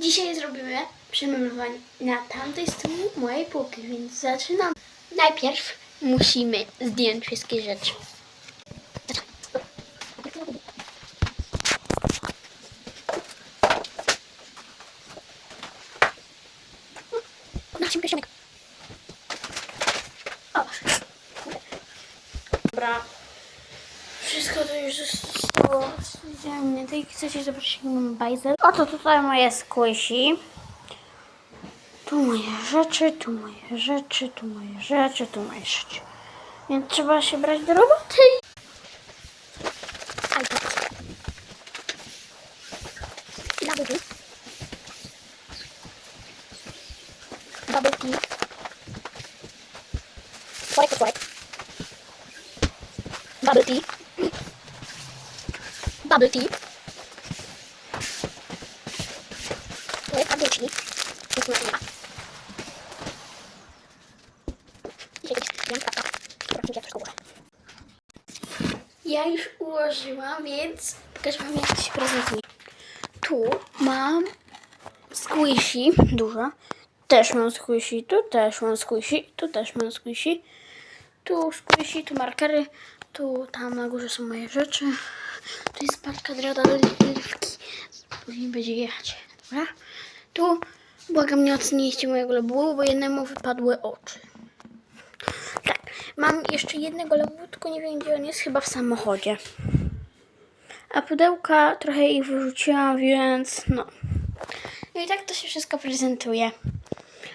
Dzisiaj zrobimy przemalowanie na tamtej stronie mojej półki, więc zaczynam. Najpierw musimy zdjąć wszystkie rzeczy. Dobra. Wszystko to już zostało zdjęte. I chcecie zobaczyć, mam bajzel? Oto tutaj moje squishy. Tu moje rzeczy, tu moje rzeczy, tu moje rzeczy, tu moje rzeczy. Więc trzeba się brać do roboty. Bubble tea. Bubble tea. Worek. Bubble tea. Bubble tea. Bubble tea. Nic nie ma. I jakieś janka. Dobra, ja troszkę ułożę. Ja już ułożyłam, więc pokażę wam jak to się. Tu mam squishy, dużo. Też mam squishy, tu też mam squishy, tu też mam squishy. Tu squishy, tu markery, tu tam na górze są moje rzeczy. Tu jest paczka drewna do lifki. Później będzie jechać. Dobra? Tu błagam nie oceniście mojego lebu, bo jednemu wypadły oczy. Tak, mam jeszcze jednego lebu, tylko nie wiem gdzie on jest, chyba w samochodzie. A pudełka trochę ich wyrzuciłam, więc no. No i tak to się wszystko prezentuje.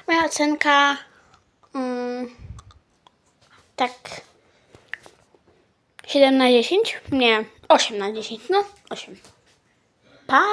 Moja ocenka. Mm, tak. 7 na 10? Nie, 8 na 10, no 8. Pa!